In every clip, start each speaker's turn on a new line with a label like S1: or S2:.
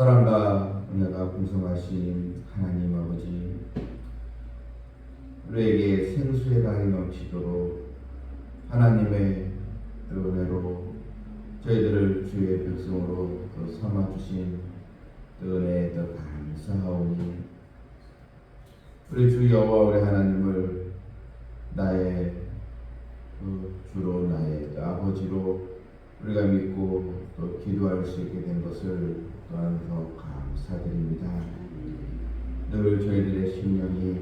S1: 사랑과 은혜가 풍성하신 하나님 아버지 우리에게 생수의 강이 넘치도록 하나님의 그 은혜로 저희들을 주의 백성으로 또 삼아주신 그 은혜에 더 감사하오니 우리 주 여호와 우리 하나님을 나의 그 주로 나의 그 아버지로 우리가 믿고 또 기도할 수 있게 된 것을 또한 더 감사드립니다. 늘 저희들의 심령이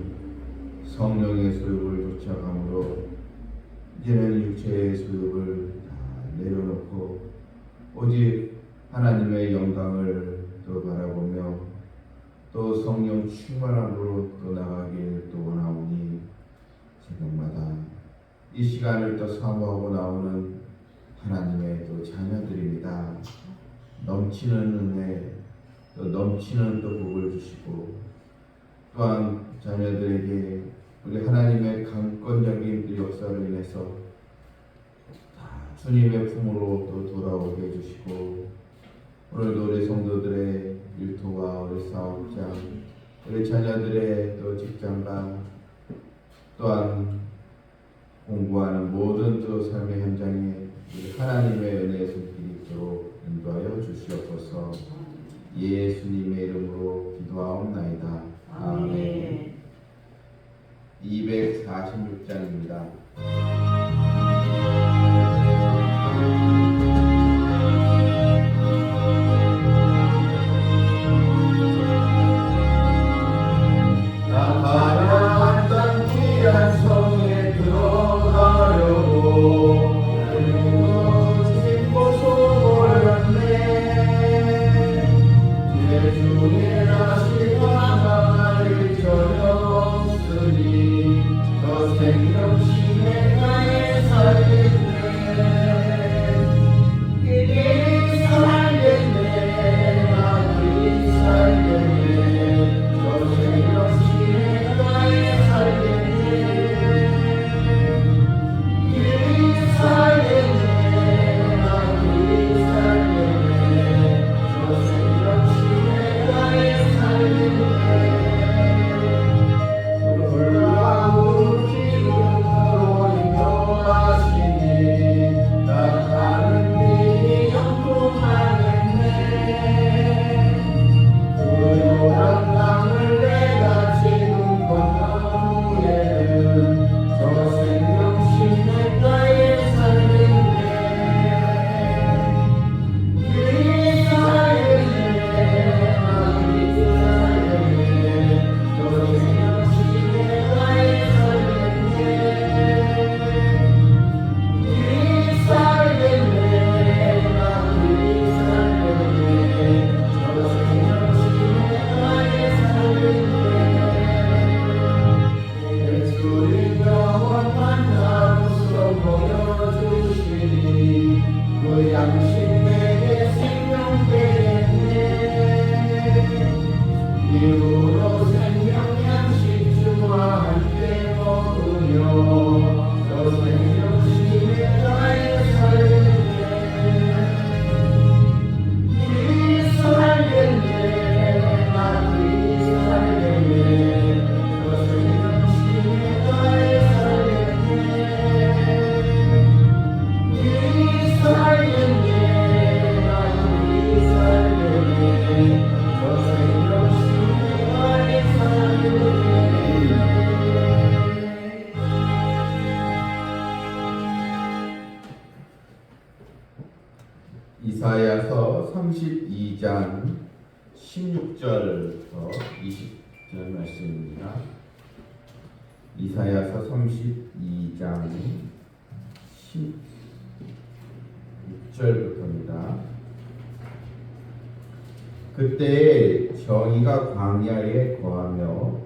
S1: 성령의 소욕을 쫓아가므로 이제는 육체의 소욕을 다 내려놓고 오직 하나님의 영광을 또 바라보며 또 성령 충만함으로 또 나가길 또 원하오니 새벽마다 이 시간을 또 사모하고 나오는 하나님의 또 자녀들입니다. 넘치는 은혜, 또 넘치는 또 복을 주시고 또한 자녀들에게 우리 하나님의 강권적인 그 역사를 인해서 다 주님의 품으로 또 돌아오게 해주시고 오늘도 우리 성도들의 일터와 우리 사업장, 우리 자녀들의 또 직장과 또한 공부하는 모든 또 삶의 현장에 우리 하나님의 은혜의 손길이 있도록 인도하여 주시옵소서 예수님의 이름으로 기도하옵나이다. 32장 16절부터 20절 말씀입니다. 이사야서 32장 16절부터입니다. 그때 정의가 광야에 거하며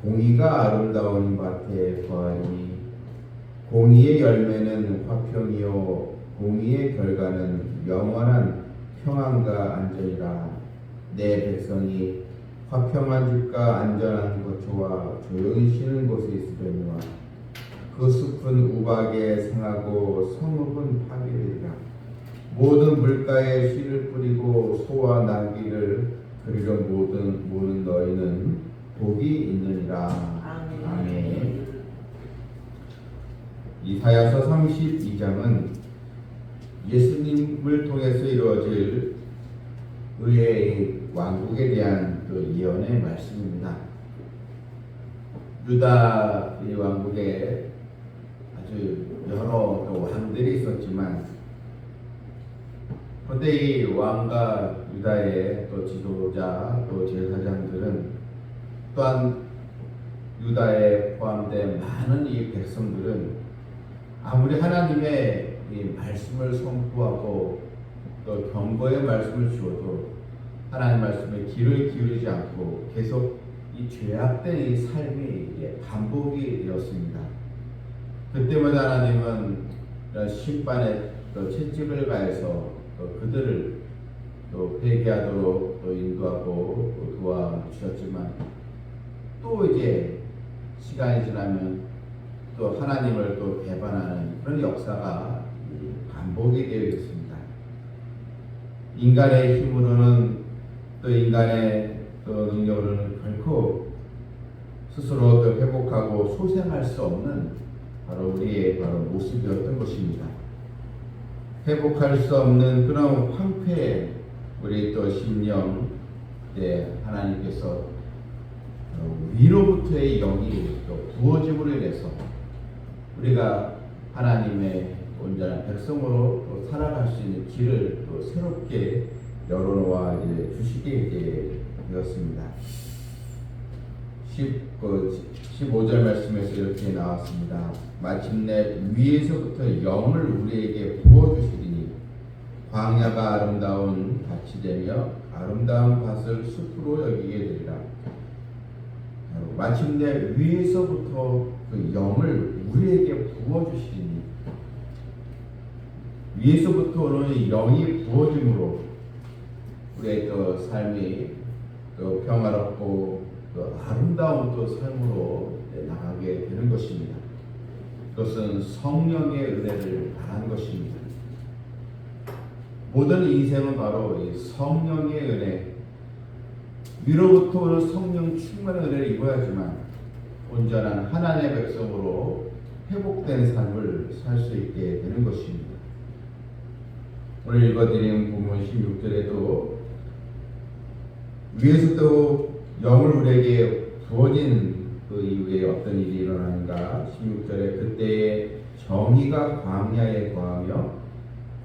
S1: 공의가 아름다운 밭에 거하니 공의의 열매는 화평이요 공의의 결과는 영원한 평안과 안전이라 내 백성이 화평한 집과 안전한 거처와 조용히 쉬는 곳에 있으려니와 그 숲은 우박에 상하고 성읍은 파괴되리라 모든 물가에 씨를 뿌리고 소와 나귀를 그리고 모든 모든 너희는 복이 있느니라.
S2: 아멘.
S1: 아멘. 이사야서 32장은 예수님을 통해서 이루어질 의의 왕국에 대한 그 예언의 말씀입니다. 유다 이 왕국에 아주 여러 또 왕들이 있었지만 그런데 이 왕과 유다의 또 지도자 또 제사장들은 또한 유다에 포함된 많은 이 백성들은 아무리 하나님의 이 말씀을 선포하고 또 경고의 말씀을 주어도 하나님 말씀에 귀를 기울이지 않고 계속 이 죄악된 이 삶이 반복이 되었습니다. 그때마다 하나님은 이런 심판의 또 채찍을 가해서 또 그들을 또 회개하도록 또 인도하고 또 도와주셨지만 또 이제 시간이 지나면 또 하나님을 또 배반하는 그런 역사가 반복이 되어 있습니다. 인간의 힘으로는 또 인간의 또 능력으로는 결코 스스로 또 회복하고 소생할 수 없는 바로 우리의 바로 모습이었던 것입니다. 회복할 수 없는 그런 황폐 우리 또 심령 때 하나님께서 어, 위로부터의 영이 또 부어짐으로 인해서 우리가 하나님의 온전한 백성으로 또 살아갈 수 있는 길을 또 새롭게 열어놓아 이제 주시게 되었습니다. 10, 그 15절 말씀에서 이렇게 나왔습니다. 마침내 위에서부터 영을 우리에게 부어주시리니 광야가 아름다운 밭이 되며 아름다운 밭을 숲으로 여기게 되리라. 마침내 위에서부터 그 영을 우리에게 부어주시리니 위에서부터 오는 영이 부어짐으로 우리의 또 삶이 또 평화롭고 또 아름다운 또 삶으로 나가게 되는 것입니다. 그것은 성령의 은혜를 말하는 것입니다. 모든 인생은 바로 이 성령의 은혜, 위로부터 오는 성령 충만한 은혜를 입어야지만 온전한 하나님의 백성으로 회복된 삶을 살 수 있게 되는 것입니다. 오늘 읽어드린 본문 16절에도 위에서 또 영을 우리에게 부어진 그 이후에 어떤 일이 일어나는가? 16절에 그때에 정의가 광야에 거하며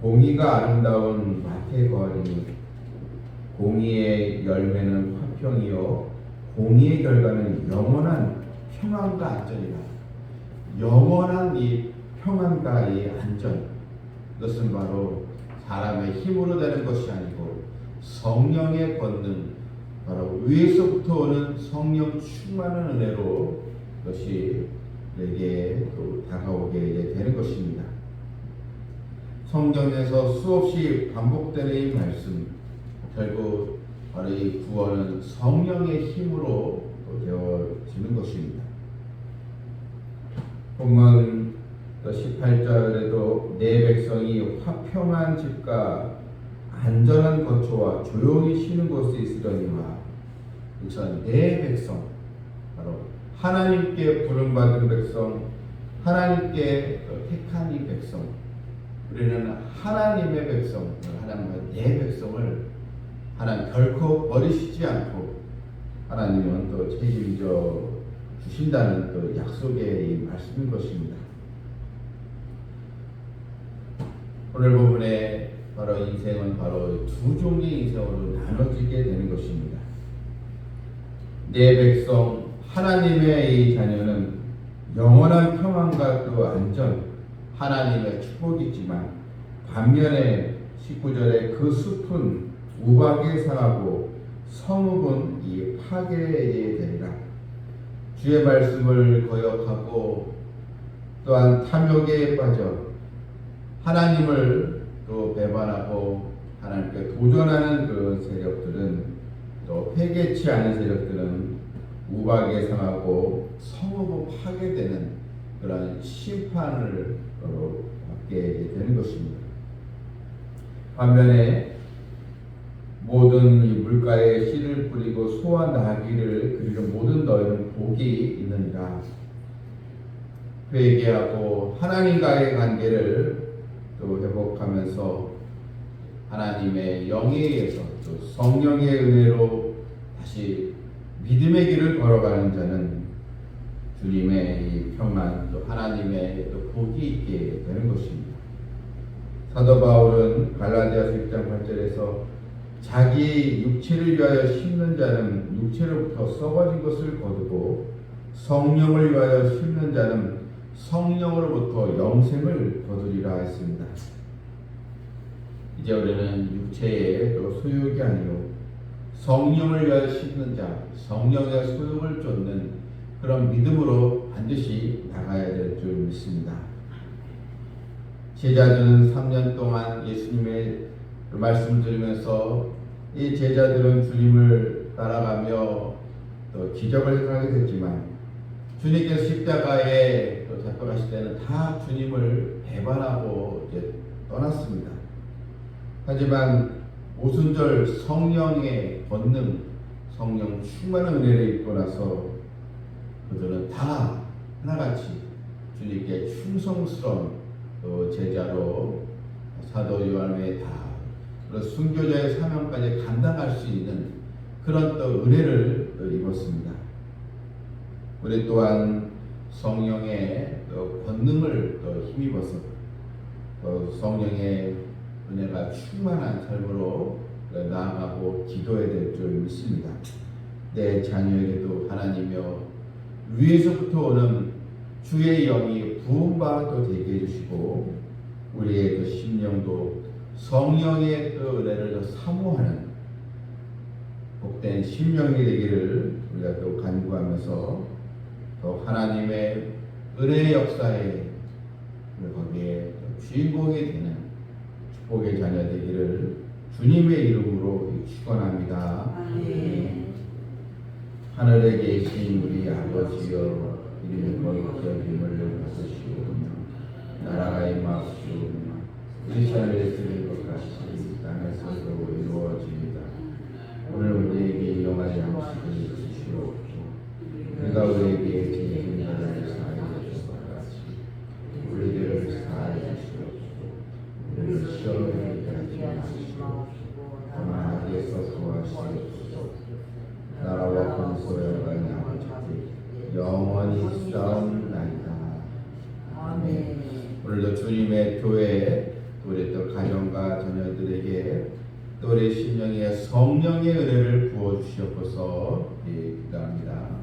S1: 공의가 아름다운 밭에 거하리니 공의의 열매는 화평이요 공의의 결과는 영원한 평안과 안전이라. 영원한 이 평안과 이 안전. 이것은 바로 사람의 힘으로 되는 것이 아니고 성령의 권능 바로 위에서부터 오는 성령 충만한 은혜로 그것이 내게 또 다가오게 되는 것입니다. 성경에서 수없이 반복되는 이 말씀 결국 바로 이 구원은 성령의 힘으로 또 되어지는 것입니다. 본문 18절에도 내 백성이 화평한 집과 안전한 거처와 조용히 쉬는 곳에 있으려니와 우선 내 백성 바로 하나님께 부름받은 백성 하나님께 택한 이 백성 우리는 하나님의 백성 하나님의 내 백성을 하나님 결코 버리시지 않고 하나님은 또 책임져 주신다는 그 약속의 이 말씀인 것입니다. 오늘 부분에 바로 인생은 바로 두 종류의 인생으로 나눠지게 되는 것입니다. 내 백성 하나님의 이 자녀는 영원한 평안과 또 안전 하나님의 축복이지만 반면에 19절에 그 숲은 우박에 상하고 성읍은 이 파괴에 되리라. 주의 말씀을 거역하고 또한 탐욕에 빠져 하나님을 또 배반하고 하나님께 도전하는 그런 세력들은 또 회개치 않은 세력들은 우박에 상하고 성읍은 파괴되는 그런 심판을 어, 받게 되는 것입니다. 반면에 모든 이 물가에 씨를 뿌리고 소와 나귀를 그리는 모든 너희는 복이 있느니라. 회개하고 하나님과의 관계를 또 회복하면서 하나님의 영에 의해서 또 성령의 은혜로 다시 믿음의 길을 걸어가는 자는 주님의 이 평안 또 하나님의 또 복이 있게 되는 것입니다. 사도 바울은 갈라디아서 1장 8절에서 자기 육체를 위하여 심는 자는 육체로부터 썩어진 것을 거두고 성령을 위하여 심는 자는 성령으로부터 영생을 거두리라 했습니다. 이제 우리는 육체의 또 소욕이 아니요 성령을 위하여 심는 자, 성령의 소욕을 쫓는 그런 믿음으로 반드시 나가야 될 줄 믿습니다. 제자들은 3년 동안 예수님의 그 말씀을 들으면서 이 제자들은 주님을 따라가며 또 기적을 행하게 됐지만 주님께서 십자가에 또 잡혀가실 때는 다 주님을 배반하고 이제 떠났습니다. 하지만 오순절 성령의 권능, 성령 충만한 은혜를 입고 나서 그들은 다 하나같이 주님께 충성스러운 또 제자로 사도 요한의 다 그런 순교자의 사명까지 감당할 수 있는 그런 또 은혜를 또 입었습니다. 우리 또한 성령의 또 권능을 또 힘입어서 또 성령의 은혜가 충만한 삶으로 나아가고 기도해야 될 줄 믿습니다. 내 자녀에게도 하나님여 위에서부터 오는 주의 영이 부음바 또 되게 해주시고 우리의 그 심령도 성령의 그 은혜를 더 사모하는 복된 심령이 되기를 우리가 또 간구하면서 또 하나님의 은혜의 역사에 우리 거기에 또 주인공이 되는 축복의 자녀 되기를 주님의 이름으로 축원합니다. 하늘에 계신 우리 아버지여 이름이 거룩히 여김을 받으시오며 나라가 임하시오며 우리 드린 것 같이 땅에서도 이루어지이다. 오늘 우리에게 일용할 양식을 주시옵 우리가 우리에게 지은 자를 사하여 주신 것 같이 우리들을 사하여 주시옵소서 우리를 시험에 하지 마시옵소서 다만 악에서 구하시옵소서 나라와 권소의 아버지께 영원히 싸움나이다.
S2: 아멘.
S1: 오늘도 주님의 교회 우리 또 가정과 자녀들에게 또 우리 심령에 성령의 은혜를 부어 주시옵소서 기도합니다.